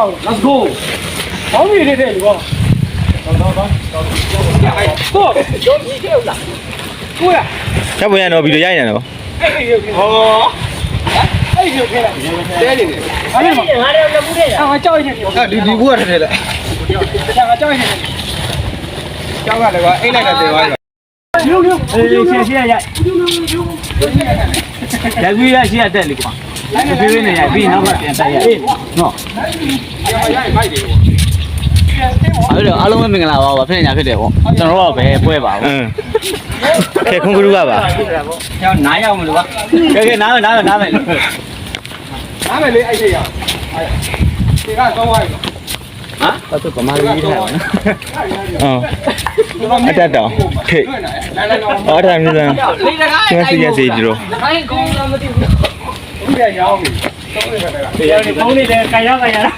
ပါဦး let's go ဘောင်းကြီးလေးတဲ့လူကောတော့တော့တော့ကိုကျော်ကြီးခဲ့ဦးလားကိုရချက်ပွင့်ရတော့ဗီဒီယိုရိုက်နေတယ်ဗောအဲ့ဒီရုပ်ဟောအဲ့ဒီရုပ်ခဲလိုက်တဲနေတယ်အဲ့ဒီမှာငါလည်းလက်မှုတဲ့အာကြောက်ရနေတယ်အဲ့ဒီဒီဘူးကထည့်လိုက်ငါကြောက်ရနေတယ်ကျောင်းကလည်းကအိတ်လိုက်တာတေသွားပြီရုပ်ရုပ်အေးရှင်းရှင်းရိုက်ရိုက်ပြီးရရှင်းရတက်လေကွာ ပြေးပြေးနေရိုက်ပြီးနောက်ကပြန်တက်ရိုက်နော်ရိုက်မိုက်တယ်အဲ့တော့အားလုံးပဲမင်္ဂလာပါပါဖြစ်နေညာဖြစ်တယ်ပေါ့ကျွန်တော်တို့ကဘယ်ပွဲပါအပေါ့င်းခဲခွန်ကရူကပါကျောင်းနားရောက်မလို့ပါကဲကဲနားမယ်နားမယ်နားမယ်နားမယ်လေအဲ့ဒီရဒီကတော့သွားပြီဟမ်ဘာသူကမာလေးထားပါနော်အော်အတက်တောင်ထိတ်လာလာလာအော်ဒါမျိုးစမ်းလေးတကားကျန်စီရစီကြည့်တော့ခိုင်းကောင်းတော့မသိဘူး ဘူးရရောင်းပြီသုံးနေတယ်ကတရားနေပေါင်းနေတယ်ကြိုင်ရကြိုင်ရလား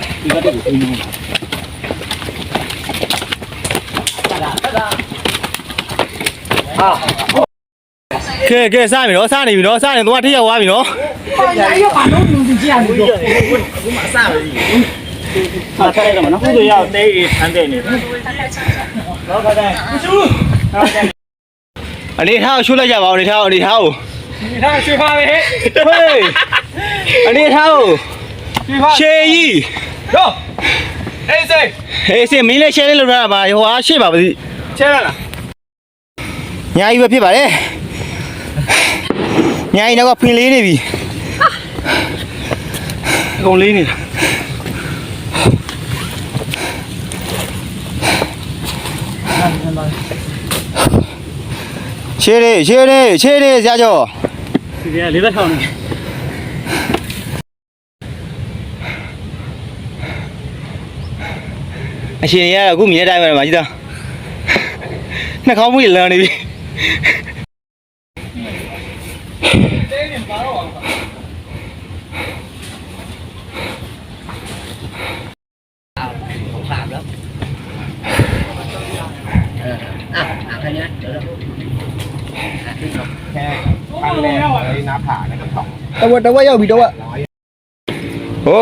ကဲကဲစားပြီနော်စားနေပြီနော်စားနေတော့ထိရောက်သွားပြီနော်ဆက်ဆက်ရတော့နော်ခုတို့ရောက်တဲအေးထမ်းတဲ့နေတယ်တော့ခါတိုင်းရှူအနေထားကိုရှုလိုက်ကြပါဦးအနေထားကိုအနေထားကို ဒီထားရွှေဖားပဲဟေးအနေထားကိုရွှေဖားရှေးကြီးတော့အေးစိတ်ဟေးစင်မင်းလည်းရှယ်လေးလုပ်ရတာပါဟိုအားရှေ့ပါပါစီချဲရလားညာကြီးပဲဖြစ်ပါတယ်ညာကြီးတော့ဖင်လေးနေပြီအကုန်လေးနေရှေးလေးရှေးလေးရှေးလေးဆရာကျော် ဒီကလေးသက်ထောင်းနေအရှင်ရအခုမြင်တဲ့အတိုင်းပဲမှာကြည့်သားနှာခေါင်းမွေးလန်းနေပြီ ဖန်လဲလေးနားဖာနဲ့ တော့တဝက်တဝက်ရောက်ပြီတဝက် โอ้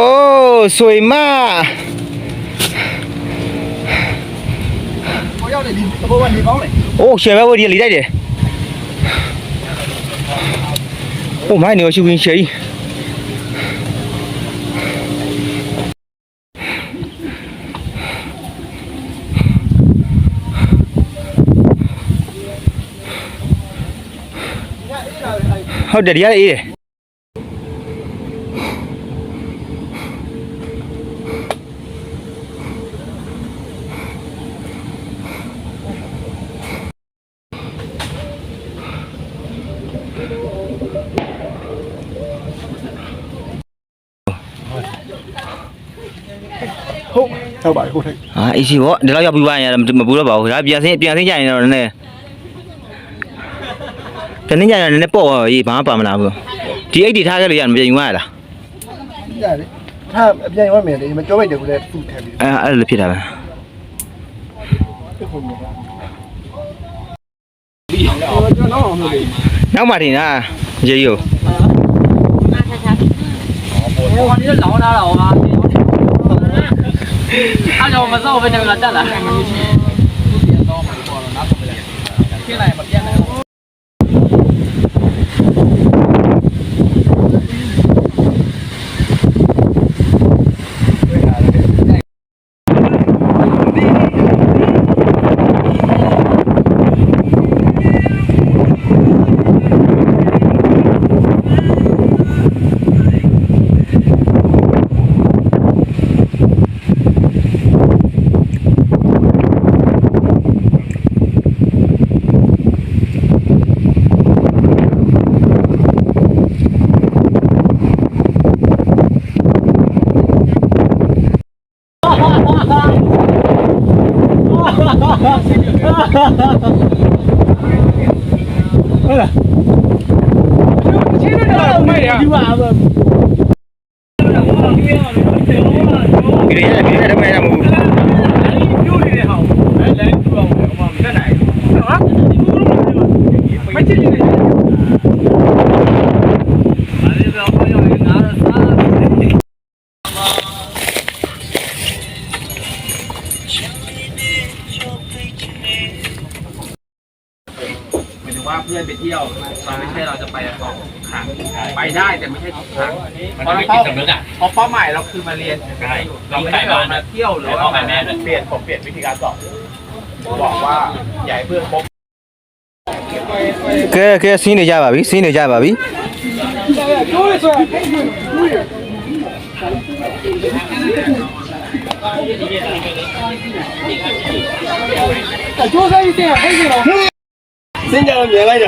สวยมาก ဟိုရောက်နေဒီဘောကနေကောင်းလေ โอ้เฉยပဲဝဒီလီတိုက်တယ်โอ้မိုင်းနေရှူရင်ရှေးဟုတ်တယ်ဒီကအေးတယ် ဟုတ်ဟုတ်ပါဟုတ်ထိုက်အာအေးစီဗောဒီလောက်ရောက်ပြီးပါရင်မပူတော့ပါဘူးဒါပြန်စင်းပြန်စင်းကြရင်တော့နည်းနည်းတနေ့ညရင်နည်းနည်းပေါ့ရေးဘာမှပါမလာဘူးဒီအိတ်တွေထားခဲ့လို့ရမပြန်ယူရလားရတယ်ထားအပြန်ရောက်မယ်လေမကြောပိတ်တယ်ကိုလည်းသူ့ထည့်ပြီးအဲအဲ့လိုဖြစ်တာပဲနောက်မှတင်လားရေရီကိုဟိုကနေလောင်းလာတော့ဟာ အားကြောင့်မစောက်ဘဲနဲ့ကတက်လာဒီပါ 哎呀！哎呀！哎呀！哎呀！呀！哎呀！哎！ อนไปเที่ยวมันไม่ใช่เราจะไปกันสองครั้งไปได้แต่ไม่ใช่ทุกครั้ง มันต้องมีจิตสำนึกอ่ะ เพราะเป้าหมายเราคือมาเรียน ใช่ เราไม่ได้มาเที่ยวหรือว่า พ่อแม่ด้วย เปลี่ยนผมเปลี่ยนวิธีการสอนบอกว่าอย่าให้เพื่อนพบ ကဲကဲစီးနေကြပါပြီစီးနေကြပါပြီ ကျိုးရဆိုရင်ဖိတ်ပြီးကျိုးရအကျိုးဆိုင်တဲ့ ဖိတ်ပြီးတော့စင်းကြ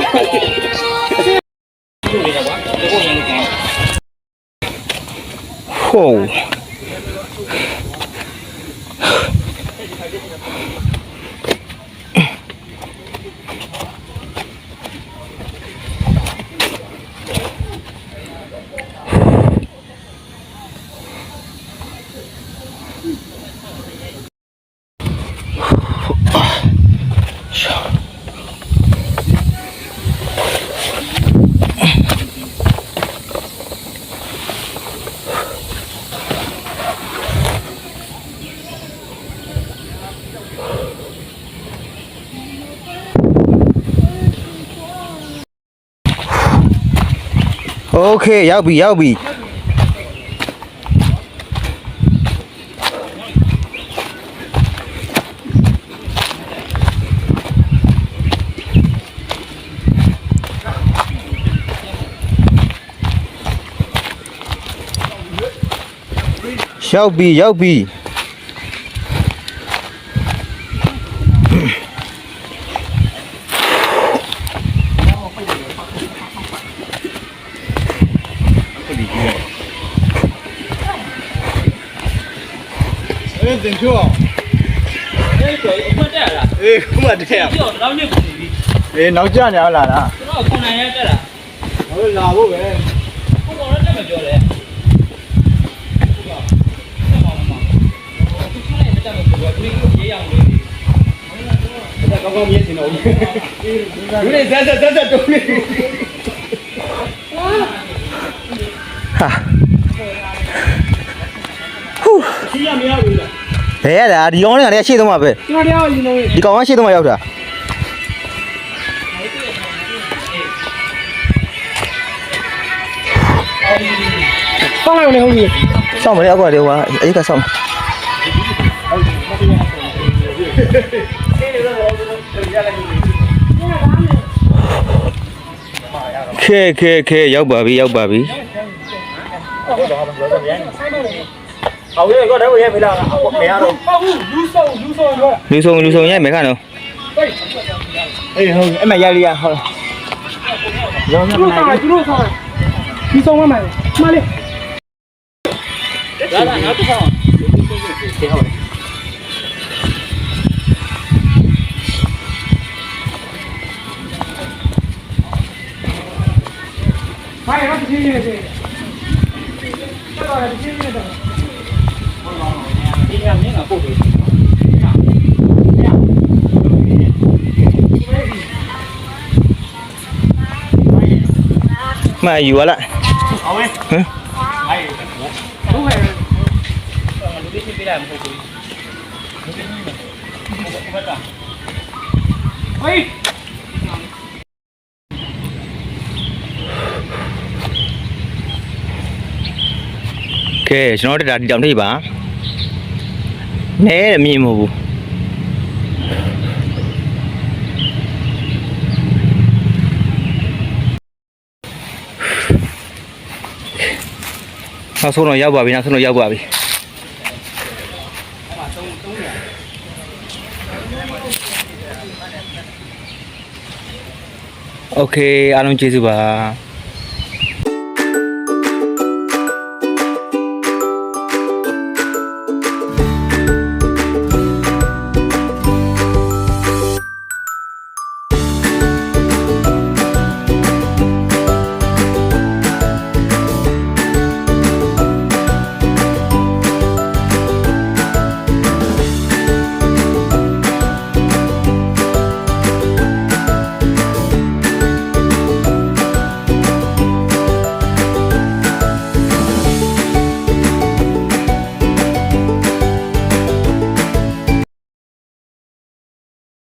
တော့မြင်လိုက် အဲ့ဒါတင်ပြောအောင်အဲ့ဒါကိုအမှတ်တက်လားအေးခုမှတက်ရပြောတော့နှစ်ပုံပြီအေးနောက်ကျနေအောင်လာတာကျွန်တော်ခုနိုင်ရတက်လားဟိုလာဖို့ပဲခုတော့တက်မပြောလဲကောင်းကောင်းမြင်နေတော့ဘူးလေဇက်ဇက်ဇက်ဇက်တုံးနေဟာဟူးကြီးရမရဘူးလား ဘယ်ရတာဒီကောင်ကလည်းရှေ့သုံးမှာပဲကျွန်တော်တရားရင်းနေဒီကောင်ကရှေ့သုံးမှာရောက်တာဆောင်းလိုက်အောင်လေဟုတ်ပြီစောင့်မလဲအောက်ကတည်းကအဲ့ကစောင့်ခဲခဲခဲရောက်ပါပြီရောက်ပါပြီအောင်ရကတော့ရဲဖေးလာအောက်မရတော့ဟုတ်ဘူးလူဆောလူ ဆောပြောတာလူဆုံလူဆုံရိုက်မယ်ခါနော်ဟေးအေးဟုတ်အဲ့မရိုက်လေးရဟုတ်သူတို့ဆောင်းသူတို့ဆောင်းဒီဆောင်းမမယ်မလေးဒါကနောက်တစ်ခါ ဘာရတော့ချင်းချင်းနေတယ်တော်တော်ချင်းချင်းနေတယ်ဒီကမြင်ကပို့ပြီးမယူလာအောင်ဝဲဟမ်အဲ့ဟုတ်ကဲ့လူလေးပြလိုက် နဲတယ်မြင်မဟုတ်ဘူးနောက်ဆုံးတော့ရောက်ပါပြီနောက်ဆုံးတော့ရောက်ပါပြီโอเคအားလုံးကျေးဇူးပါ